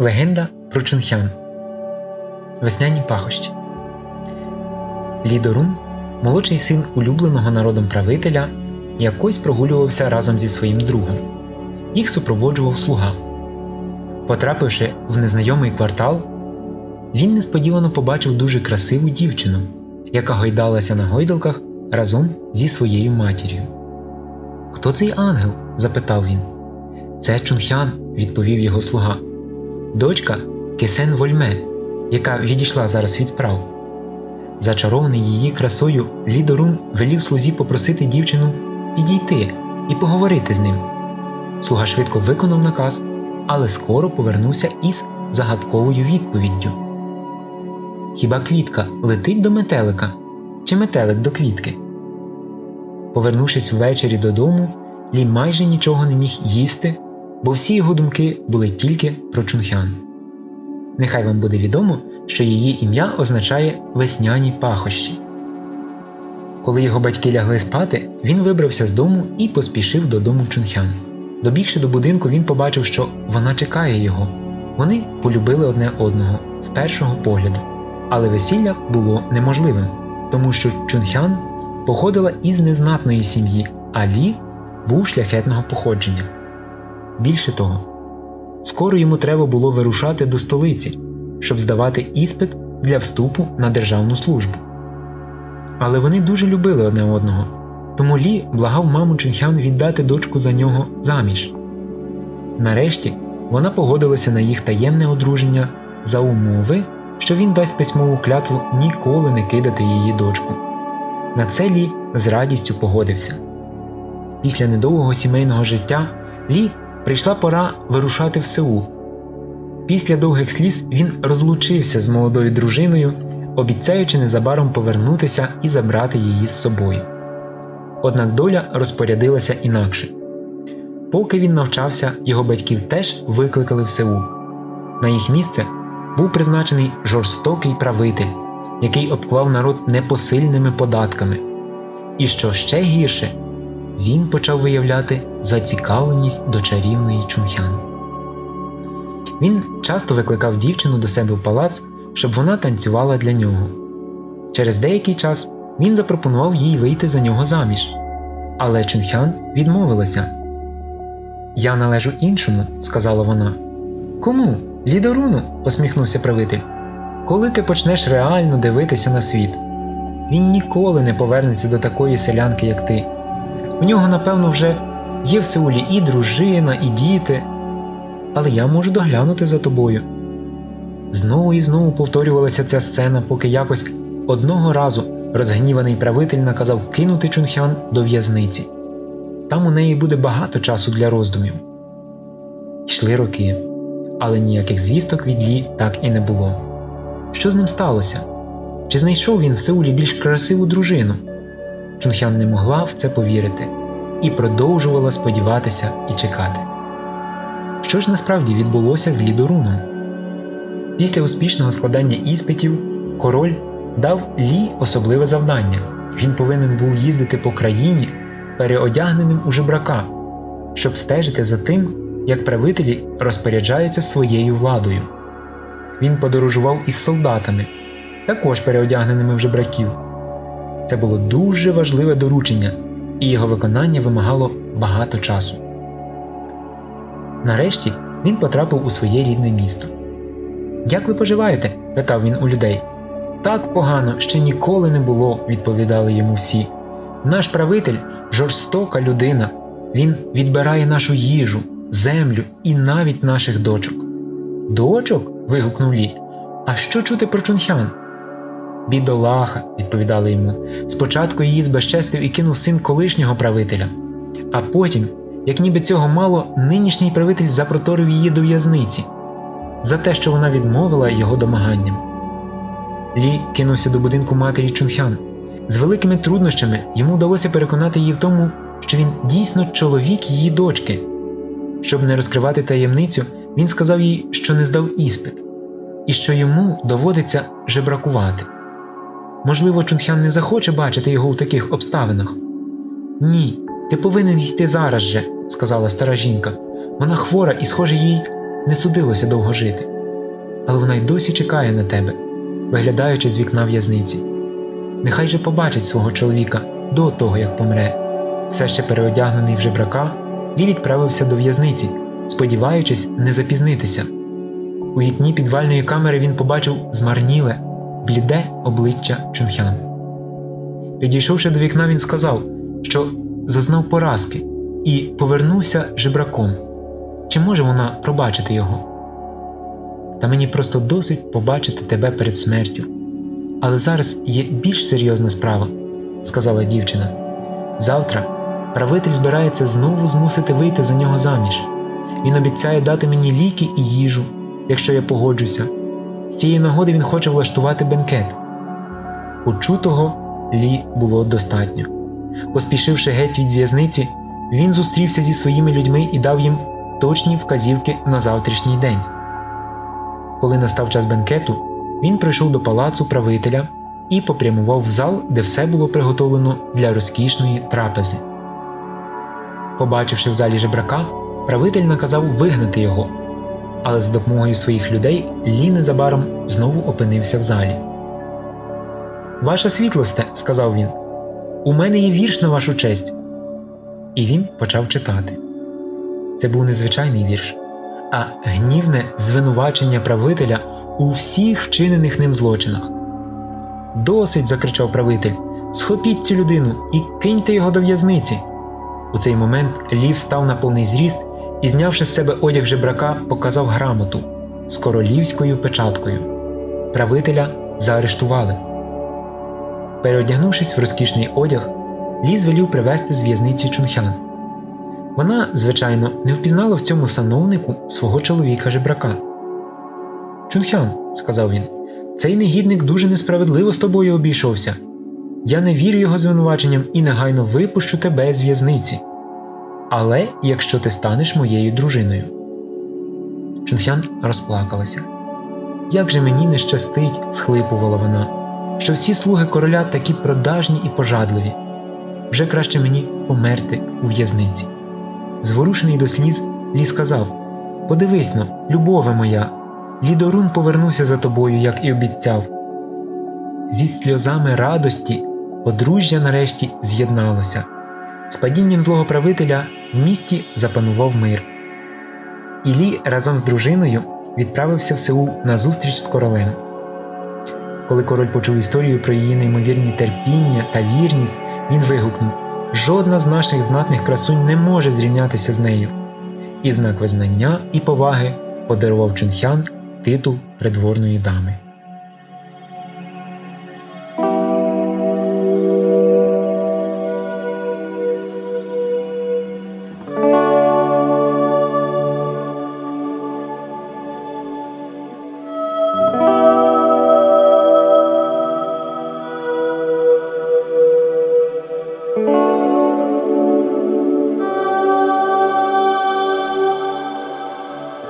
Легенда про Чунхян Весняні пахощі Лідорун, молодший син улюбленого народом правителя, якось прогулювався разом зі своїм другом. Їх супроводжував слуга. Потрапивши в незнайомий квартал, він несподівано побачив дуже красиву дівчину, яка гойдалася на гойдалках разом зі своєю матір'ю. Хто цей ангел? запитав він. Це Чунхян, відповів його слуга, дочка Кесен Вольме, яка відійшла зараз від справ. Зачарований її красою, Лідорун велів слузі попросити дівчину підійти і поговорити з ним. Слуга швидко виконав наказ, але скоро повернувся із загадковою відповіддю. Хіба квітка летить до метелика, чи метелик до квітки? Повернувшись ввечері додому, Лі майже нічого не міг їсти, бо всі його думки були тільки про Чунхян. Нехай вам буде відомо, що її ім'я означає весняні пахощі. Коли його батьки лягли спати, він вибрався з дому і поспішив додому Чунхян. Добігши до будинку, він побачив, що вона чекає його. Вони полюбили одне одного з першого погляду, але весілля було неможливим, тому що Чунхян походила із незнатної сім'ї, а Лі був шляхетного походження. Більше того, скоро йому треба було вирушати до столиці, щоб здавати іспит для вступу на державну службу. Але вони дуже любили одне одного, тому Лі благав маму Чунхян віддати дочку за нього заміж. Нарешті вона погодилася на їх таємне одруження за умови, що він дасть письмову клятву ніколи не кидати її дочку. На це Лі з радістю погодився. Після недовгого сімейного життя Лі прийшла пора вирушати в Сеул. Після довгих сліз він розлучився з молодою дружиною, обіцяючи незабаром повернутися і забрати її з собою. Однак доля розпорядилася інакше. Поки він навчався, його батьків теж викликали в Сеул. На їх місце був призначений жорстокий правитель, який обклав народ непосильними податками. І що ще гірше, він почав виявляти зацікавленість до чарівної Чунхян. Він часто викликав дівчину до себе в палац, щоб вона танцювала для нього. Через деякий час він запропонував їй вийти за нього заміж, але Чунхян відмовилася. Я належу іншому, сказала вона. Кому? Лідоруну? посміхнувся правитель. Коли ти почнеш реально дивитися на світ, він ніколи не повернеться до такої селянки, як ти. У нього, напевно, вже є в Сеулі і дружина, і діти, але я можу доглянути за тобою. Знову і знову повторювалася ця сцена, поки якось одного разу розгніваний правитель наказав кинути Чунхян до в'язниці. Там у неї буде багато часу для роздумів. Йшли роки, але ніяких звісток від Лі так і не було. Що з ним сталося? Чи знайшов він в Сеулі більш красиву дружину? Чунхян не могла в це повірити і продовжувала сподіватися і чекати. Що ж насправді відбулося з Лідоруном? Після успішного складання іспитів король дав Лі особливе завдання. Він повинен був їздити по країні, переодягненим у жебрака, щоб стежити за тим, як правителі розпоряджаються своєю владою. Він подорожував із солдатами, також переодягненими в жебраків. Це було дуже важливе доручення, і його виконання вимагало багато часу. Нарешті він потрапив у своє рідне місто. Як ви поживаєте? питав він у людей. Так погано ще ніколи не було, відповідали йому всі. Наш правитель жорстока людина, він відбирає нашу їжу, землю і навіть наших дочок. Дочок? вигукнув Лі. А що чути про Чунхян? Бідолаха, відповідали йому. Спочатку її збезчестив і кинув син колишнього правителя, а потім, як ніби цього мало, нинішній правитель запроторив її до в'язниці за те, що вона відмовила його домаганням. Лі кинувся до будинку матері Чунхян. З великими труднощами йому вдалося переконати її в тому, що він дійсно чоловік її дочки. Щоб не розкривати таємницю, він сказав їй, що не здав іспит, і що йому доводиться жебракувати. Можливо, Чунхян не захоче бачити його у таких обставинах. Ні, ти повинен йти зараз же, сказала стара жінка. Вона хвора і, схоже, їй не судилося довго жити, але вона й досі чекає на тебе, виглядаючи з вікна в'язниці. Нехай же побачить свого чоловіка до того, як помре. Все ще переодягнений в жебрака, Лі відправився до в'язниці, сподіваючись не запізнитися. У вікні підвальної камери він побачив змарніле, бліде обличчя Чунхян. Підійшовши до вікна, він сказав, що зазнав поразки і повернувся жебраком. Чи може вона пробачити його? Та мені просто досить побачити тебе перед смертю. Але зараз є більш серйозна справа, сказала дівчина. Завтра правитель збирається знову змусити вийти за нього заміж. Він обіцяє дати мені ліки і їжу, якщо я погоджуся. З цієї нагоди він хоче влаштувати бенкет. Почутого Лі було достатньо. Поспішивши геть від в'язниці, він зустрівся зі своїми людьми і дав їм точні вказівки на завтрашній день. Коли настав час бенкету, він прийшов до палацу правителя і попрямував в зал, де все було приготовлено для розкішної трапези. Побачивши в залі жебрака, правитель наказав вигнати його, але за допомогою своїх людей Лі незабаром знову опинився в залі. Ваша світлосте, сказав він, у мене є вірш на вашу честь. І він почав читати. Це був незвичайний вірш, а гнівне звинувачення правителя у всіх вчинених ним злочинах. Досить, закричав правитель, схопіть цю людину і киньте його до в'язниці. У цей момент Лів став на повний зріст і, знявши з себе одяг жебрака, показав грамоту з королівською печаткою. Правителя заарештували. Переодягнувшись в розкішний одяг, Лі звелів привезти з в'язниці Чунхян. Вона, звичайно, не впізнала в цьому сановнику свого чоловіка жебрака. Чунхян, сказав він, цей негідник дуже несправедливо з тобою обійшовся. Я не вірю його звинуваченням і негайно випущу тебе з в'язниці. Але якщо ти станеш моєю дружиною. Чунхян розплакалася. Як же мені не щастить, схлипувала вона, що всі слуги короля такі продажні і пожадливі. Вже краще мені померти у в'язниці. Зворушений до сліз, Лі сказав Подивись но, любове моя, Лідорун повернувся за тобою, як і обіцяв. Зі сльозами радості подружжя нарешті з'єдналося. З падінням злого правителя в місті запанував мир. Ілі разом з дружиною відправився в Сеул на зустріч з королем. Коли король почув історію про її неймовірні терпіння та вірність, він вигукнув: Жодна з наших знатних красунь не може зрівнятися з нею. І в знак визнання і поваги подарував Чунхян титул придворної дами.